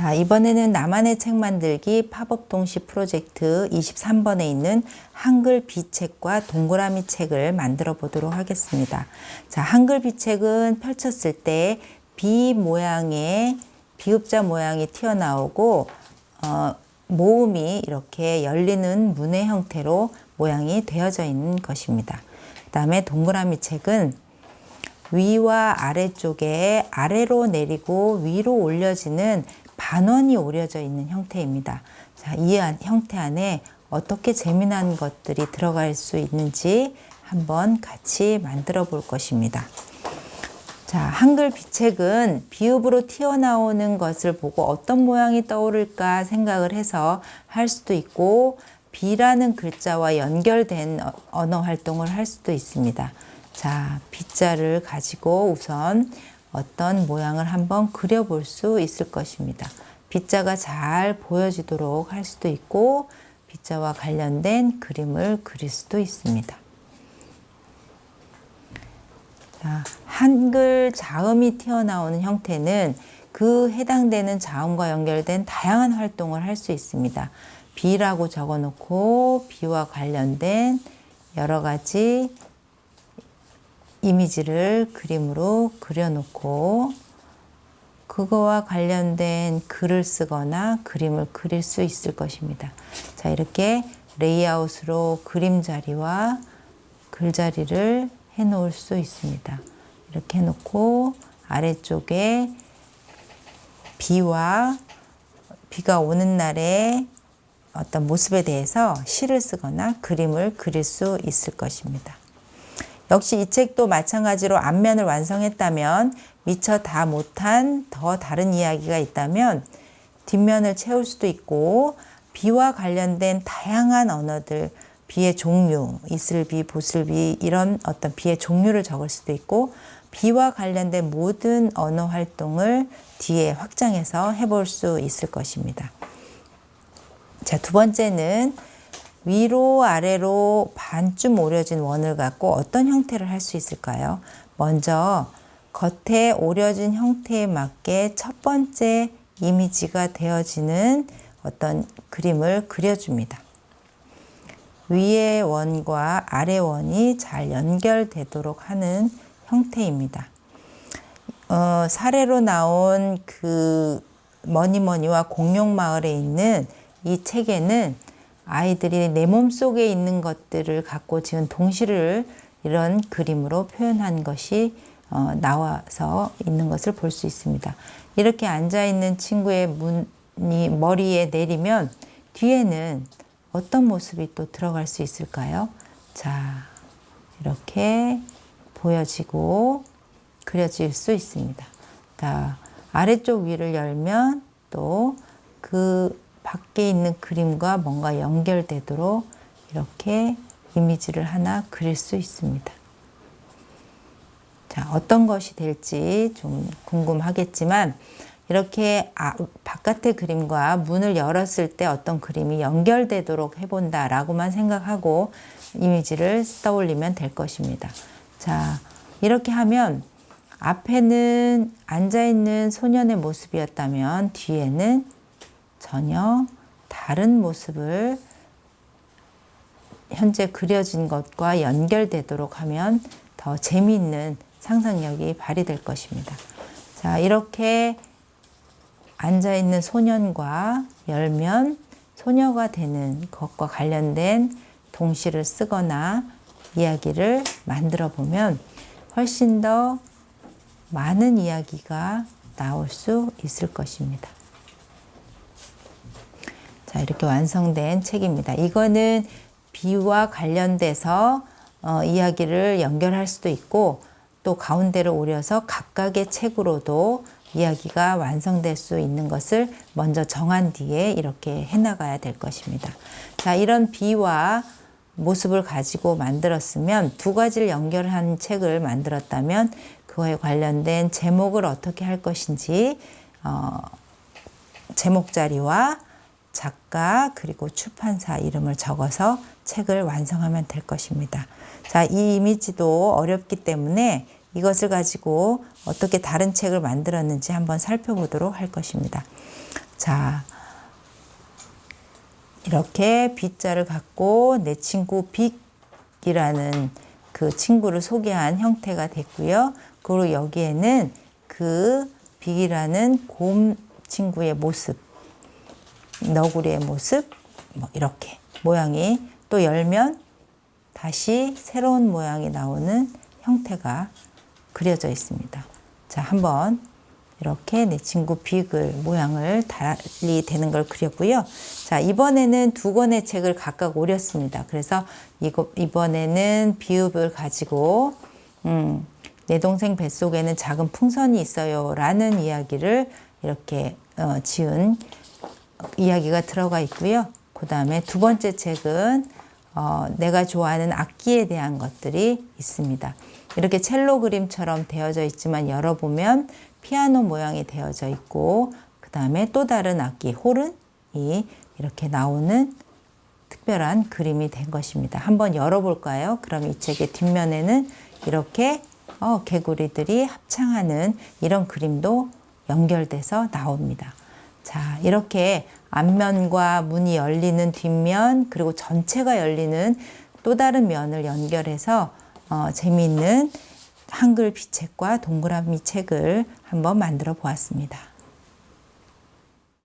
자, 이번에는 나만의 책 만들기 팝업 동시 프로젝트 23번에 있는 한글 비책과 동그라미 책을 만들어 보도록 하겠습니다. 자, 한글 비책은 펼쳤을 때 비 모양의 비읍자 모양이 튀어나오고 어, 모음이 이렇게 열리는 문의 형태로 모양이 되어져 있는 것입니다. 그 다음에 동그라미 책은 위와 아래쪽에 아래로 내리고 위로 올려지는 반원이 오려져 있는 형태입니다. 자, 이 안- 형태 안에 어떻게 재미난 것들이 들어갈 수 있는지 한번 같이 만들어 볼 것입니다. 자, 한글 비책은 비읍으로 튀어나오는 것을 보고 어떤 모양이 떠오를까 생각을 해서 할 수도 있고, 비라는 글자와 연결된 어- 언어 활동을 할 수도 있습니다. 자, 비자를 가지고 우선 어떤 모양을 한번 그려볼 수 있을 것입니다. 비자가 잘 보여지도록 할 수도 있고, 비자와 관련된 그림을 그릴 수도 있습니다. 자, 한글 자음이 튀어나오는 형태는 그 해당되는 자음과 연결된 다양한 활동을 할 수 있습니다. 비라고 적어 놓고 비와 관련된 여러 가지 이미지를 그림으로 그려 놓고 그거와 관련된 글을 쓰거나 그림을 그릴 수 있을 것입니다. 자, 이렇게 레이아웃으로 그림 자리와 글 자리를 해 놓을 수 있습니다. 이렇게 해 놓고 아래쪽에 비와 비가 오는 날의 어떤 모습에 대해서 시를 쓰거나 그림을 그릴 수 있을 것입니다. 역시 이 책도 마찬가지로 앞면을 완성했다면 미처 다 못한 더 다른 이야기가 있다면 뒷면을 채울 수도 있고 비와 관련된 다양한 언어들 비의 종류, 이슬비, 보슬비 이런 어떤 비의 종류를 적을 수도 있고 비와 관련된 모든 언어 활동을 뒤에 확장해서 해볼 수 있을 것입니다. 자, 두 번째는 위로 아래로 반쯤 오려진 원을 갖고 어떤 형태를 할 수 있을까요? 먼저 겉에 오려진 형태에 맞게 첫 번째 이미지가 되어지는 어떤 그림을 그려줍니다. 위의 원과 아래 원이 잘 연결되도록 하는 형태입니다. 어, 사례로 나온 그 머니머니와 공룡마을에 있는 이 책에는 아이들이 내 몸속에 있는 것들을 갖고 지은 동시를 이런 그림으로 표현한 것이 어, 나와서 있는 것을 볼 수 있습니다. 이렇게 앉아 있는 친구의 문이 머리에 내리면 뒤에는 어떤 모습이 또 들어갈 수 있을까요? 자, 이렇게 보여지고 그려질 수 있습니다. 자, 아래쪽 위를 열면 또 그 밖에 있는 그림과 뭔가 연결되도록 이렇게 이미지를 하나 그릴 수 있습니다. 자, 어떤 것이 될지 좀 궁금하겠지만 이렇게 아, 바깥의 그림과 문을 열었을 때 어떤 그림이 연결되도록 해본다라고만 생각하고 이미지를 떠올리면 될 것입니다. 자, 이렇게 하면 앞에는 앉아있는 소년의 모습이었다면 뒤에는 전혀 다른 모습을 현재 그려진 것과 연결되도록 하면 더 재미있는 상상력이 발휘될 것입니다. 자, 이렇게 앉아있는 소년과 열면 소녀가 되는 것과 관련된 동시를 쓰거나 이야기를 만들어 보면 훨씬 더 많은 이야기가 나올 수 있을 것입니다. 자, 이렇게 완성된 책입니다. 이거는 비와 관련돼서 어, 이야기를 연결할 수도 있고 또 가운데를 오려서 각각의 책으로도 이야기가 완성될 수 있는 것을 먼저 정한 뒤에 이렇게 해나가야 될 것입니다. 자, 이런 비와 모습을 가지고 만들었으면 두 가지를 연결한 책을 만들었다면 그거에 관련된 제목을 어떻게 할 것인지 어, 제목 자리와 작가 그리고 출판사 이름을 적어서 책을 완성하면 될 것입니다. 자, 이 이미지도 어렵기 때문에 이것을 가지고 어떻게 다른 책을 만들었는지 한번 살펴보도록 할 것입니다. 자, 이렇게 빗자를 갖고 내 친구 빅이라는 그 친구를 소개한 형태가 됐고요. 그리고 여기에는 그 빅이라는 곰 친구의 모습, 너구리의 모습, 뭐 이렇게 모양이 또 열면 다시 새로운 모양이 나오는 형태가 그려져 있습니다. 자, 한번 이렇게 내 친구 빅을 모양을 달리 되는 걸 그렸고요. 자, 이번에는 두 권의 책을 각각 오렸습니다. 그래서 이거 이번에는 비읍을 가지고 음, 내 동생 뱃속에는 작은 풍선이 있어요 라는 이야기를 이렇게 어, 지은 이야기가 들어가 있고요. 그 다음에 두 번째 책은 어, 내가 좋아하는 악기에 대한 것들이 있습니다. 이렇게 첼로 그림처럼 되어져 있지만 열어보면 피아노 모양이 되어져 있고 그 다음에 또 다른 악기 호른이 이렇게 나오는 특별한 그림이 된 것입니다. 한번 열어볼까요? 그럼 이 책의 뒷면에는 이렇게 어, 개구리들이 합창하는 이런 그림도 연결돼서 나옵니다. 자, 이렇게 앞면과 문이 열리는 뒷면, 그리고 전체가 열리는 또 다른 면을 연결해서 어, 재미있는 한글 비책과 동그라미 책을 한번 만들어 보았습니다.